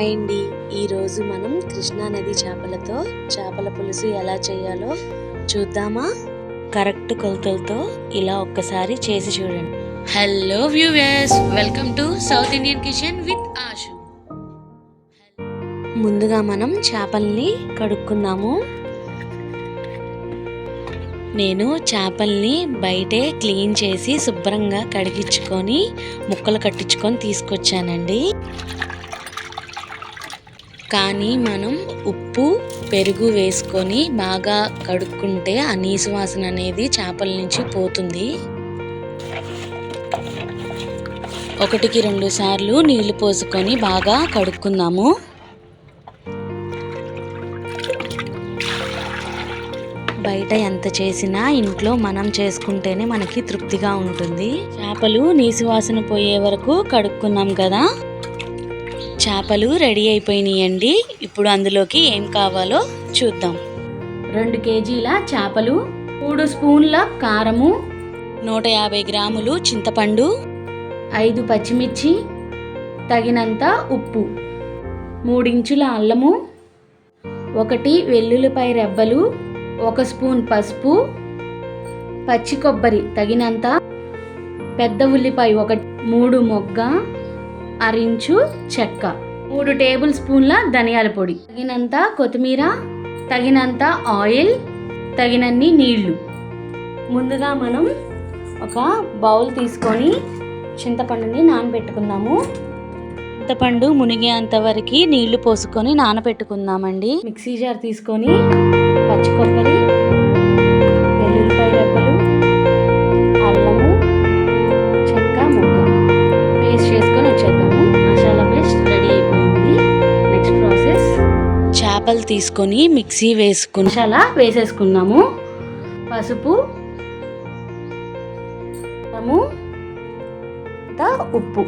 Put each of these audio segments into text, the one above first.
Hi అండి. ఈరోజు మనం కృష్ణా నది చేపలతో చేపల పులుసు ఎలా చేయాలో చూద్దామా? కరెక్ట్ కొలతలతో ఇలా ఒక్కసారి చేసి చూడండి. Hello viewers welcome to South Indian kitchen with Ashu ముందుగా మనం చేపల్ని కడుక్కుందాము నేను చేపల్ని బయటే క్లీన్ చేసి శుభ్రంగా కడిగించుకొని ముక్కలు కట్టించుకొని తీసుకొచ్చానండి. కానీ మనం ఉప్పు పెరుగు వేసుకొని బాగా కడుక్కుంటే ఆ నీసు వాసన అనేది చేపల నుంచి పోతుంది. ఒకటికి రెండు సార్లు నీళ్ళు పోసుకొని బాగా కడుక్కుందాము. బయట ఎంత చేసినా ఇంట్లో మనం చేసుకుంటేనే మనకి తృప్తిగా ఉంటుంది. చేపలు నీసు వాసన పోయే వరకు కడుక్కున్నాం కదా. చేపలు రెడీ అయిపోయినాయండి. ఇప్పుడు అందులోకి ఏం కావాలో చూద్దాం. రెండు కేజీల చేపలు మూడు స్పూన్ల కారము నూట యాభై గ్రాములు చింతపండు ఐదు పచ్చిమిర్చి తగినంత ఉప్పు మూడించుల అల్లము ఒకటి వెల్లుల్లిపై రెబ్బలు ఒక స్పూన్ పసుపు పచ్చి కొబ్బరి తగినంత పెద్ద ఉల్లిపాయ ఒక మూడు మొగ్గ అరించు చెక్క. మూడు టేబుల్ స్పూన్ల ధనియాల పొడి. తగినంత కొత్తిమీర తగినంత ఆయిల్ తగినన్ని నీళ్ళు. ముందుగా మనం ఒక బౌల్ తీసుకొని చింతపండుని నానబెట్టుకుందాము. చింతపండు మునిగేంత వరకు నీళ్ళు పోసుకొని నానబెట్టుకుందామండి. మిక్సీ జార్ తీసుకొని పచ్చి కొబ్బరి తీసుకొని మిక్సీ వేసుకుని మసాలా వేసేసుకున్నాము. పసుపు ఉప్పు.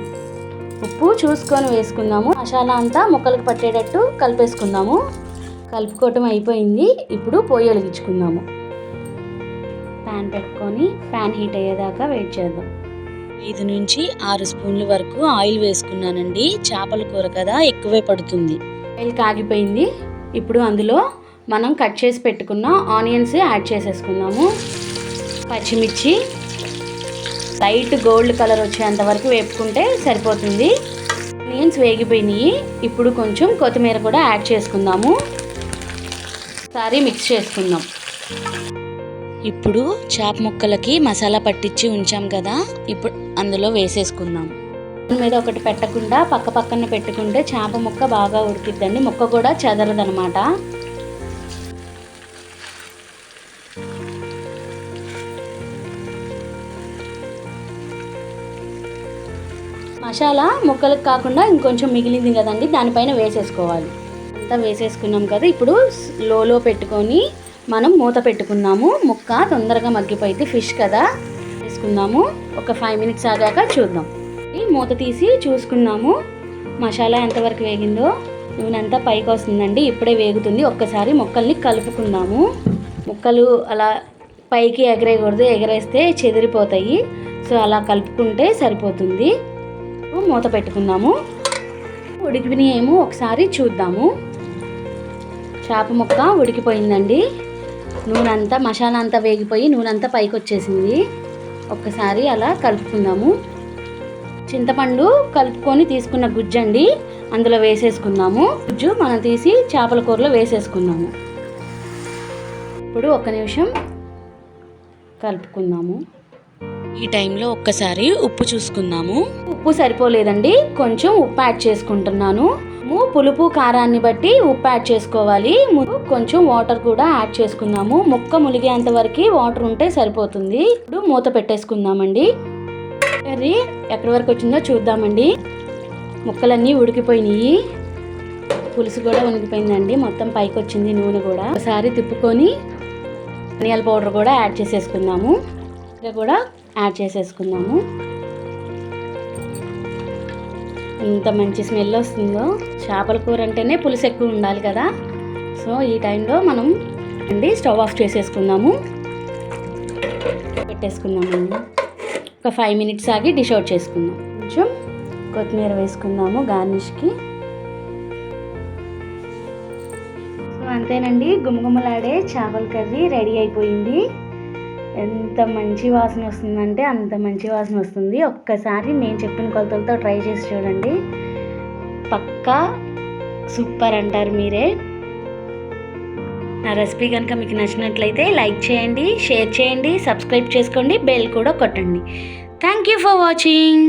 ఉప్పు చూసుకొని వేసుకుందాము మసాలా అంతా ముక్కలకు పట్టేటట్టు కలిపేసుకుందాము కలుపుకోవటం అయిపోయింది. ఇప్పుడు పొయ్యి వెలిగించుకుందాము ప్యాన్ పెట్టుకొని ప్యాన్ హీట్ అయ్యేదాకా వెయిట్ చేద్దాం. ఐదు నుంచి ఆరు స్పూన్ల వరకు ఆయిల్ వేసుకున్నానండి. చేపల కూర కదా ఎక్కువే పడుతుంది. ఆయిల్ కాగిపోయింది. ఇప్పుడు అందులో మనం కట్ చేసి పెట్టుకున్న ఆనియన్స్ యాడ్ చేసేసుకుందాము. పచ్చిమిర్చి లైట్ గోల్డ్ కలర్ వచ్చేంత వరకు వేపుకుంటే సరిపోతుంది. ఆనియన్స్ వేగిపోయినాయి. ఇప్పుడు కొంచెం కొత్తిమీర కూడా యాడ్ చేసుకుందాము. ఒకసారి మిక్స్ చేసుకుందాం. ఇప్పుడు చేప ముక్కలకి మసాలా పట్టించి ఉంచాం కదా. ఇప్పుడు అందులో వేసేసుకుందాం. మీద ఒకటి పెట్టకుండా పక్క పక్కన పెట్టుకుంటే చేప ముక్క బాగా ఉడికిద్దండి. ముక్క కూడా చెదరదనమాట. మసాలా ముక్కలకు కాకుండా ఇంకొంచెం మిగిలింది కదండి దానిపైన వేసేసుకోవాలి. అంతా వేసేసుకున్నాం కదా ఇప్పుడు లోలో పెట్టుకొని మనం మూత పెట్టుకున్నాము. ముక్క తొందరగా మగ్గిపోయింది ఫిష్ కదా. వేసుకుందాము. ఒక ఫైవ్ మినిట్స్ ఆగాక చూద్దాం. మూత తీసి చూసుకున్నాము. మసాలా ఎంతవరకు వేగిందో నూనె అంతా పైకి వస్తుందండి. ఇప్పుడే వేగుతుంది. ఒక్కసారి ముక్కల్ని కలుపుకుందాము. ముక్కలు అలా పైకి ఎగరేయకూడదు. ఎగరేస్తే చెదిరిపోతాయి. సో అలా కలుపుకుంటే సరిపోతుంది. మూత పెట్టుకుందాము. ఉడికిపోయినాయేమో ఒకసారి చూద్దాము. చేప ముక్క ఉడికిపోయిందండి. నూనె అంతా మసాలా అంతా వేగిపోయి నూనె అంతా పైకి వచ్చేసింది ఒక్కసారి అలా కలుపుకుందాము. చింతపండు కలుపుకొని తీసుకున్న గుజ్జు అండి అందులో వేసేసుకుందాము. గుజ్జు మనం తీసి చేపల కూరలో వేసేసుకుందాము. ఇప్పుడు ఒక్క నిమిషం కలుపుకుందాము. ఈ టైంలో ఒక్కసారి ఉప్పు చూసుకుందాము. ఉప్పు సరిపోలేదండి. కొంచెం ఉప్పు యాడ్ చేసుకుంటున్నాను. పులుపు కారాన్ని బట్టి ఉప్పు యాడ్ చేసుకోవాలి. కొంచెం వాటర్ కూడా యాడ్ చేసుకుందాము. ముక్క ములిగేంత వరకు వాటర్ ఉంటే సరిపోతుంది. ఇప్పుడు మూత పెట్టేసుకుందామండి. కర్రీ ఎక్కడి వరకు వచ్చిందో చూద్దామండి. ముక్కలన్నీ ఉడికిపోయినాయి. పులుసు కూడా ఉడికిపోయిందండి. మొత్తం పైకి వచ్చింది నూనె కూడా. ఒకసారి తిప్పుకొని ధనియాల పౌడర్ కూడా యాడ్ చేసేసుకుందాము. ఇది కూడా యాడ్ చేసేసుకుందాము. ఎంత మంచి స్మెల్ వస్తుందో. చేపల కూర అంటేనే పులుసు ఎక్కువ ఉండాలి కదా. సో ఈ టైంలో మనం అండి స్టవ్ ఆఫ్ చేసేసుకుందాము. పెట్టేసుకుందామండి. ఒక ఫైవ్ మినిట్స్ ఆగి డిష్ అవుట్ చేసుకుందాం. కొంచెం కొత్తిమీర వేసుకుందాము గార్నిష్కి సో అంతేనండి. గుమగుమలాడే చేపల కర్రీ రెడీ అయిపోయింది. ఎంత మంచి వాసన వస్తుందంటే అంత మంచి వాసన వస్తుంది. ఒక్కసారి నేను చెప్పిన కొలతలతో ట్రై చేసి చూడండి. పక్కా సూపర్ అంటారు మీరే. నా రెసిపీ కనుక మీకు నచ్చినట్లయితే లైక్ చేయండి షేర్ చేయండి సబ్స్క్రైబ్ చేసుకోండి బెల్ కూడా కొట్టండి. Thank you for watching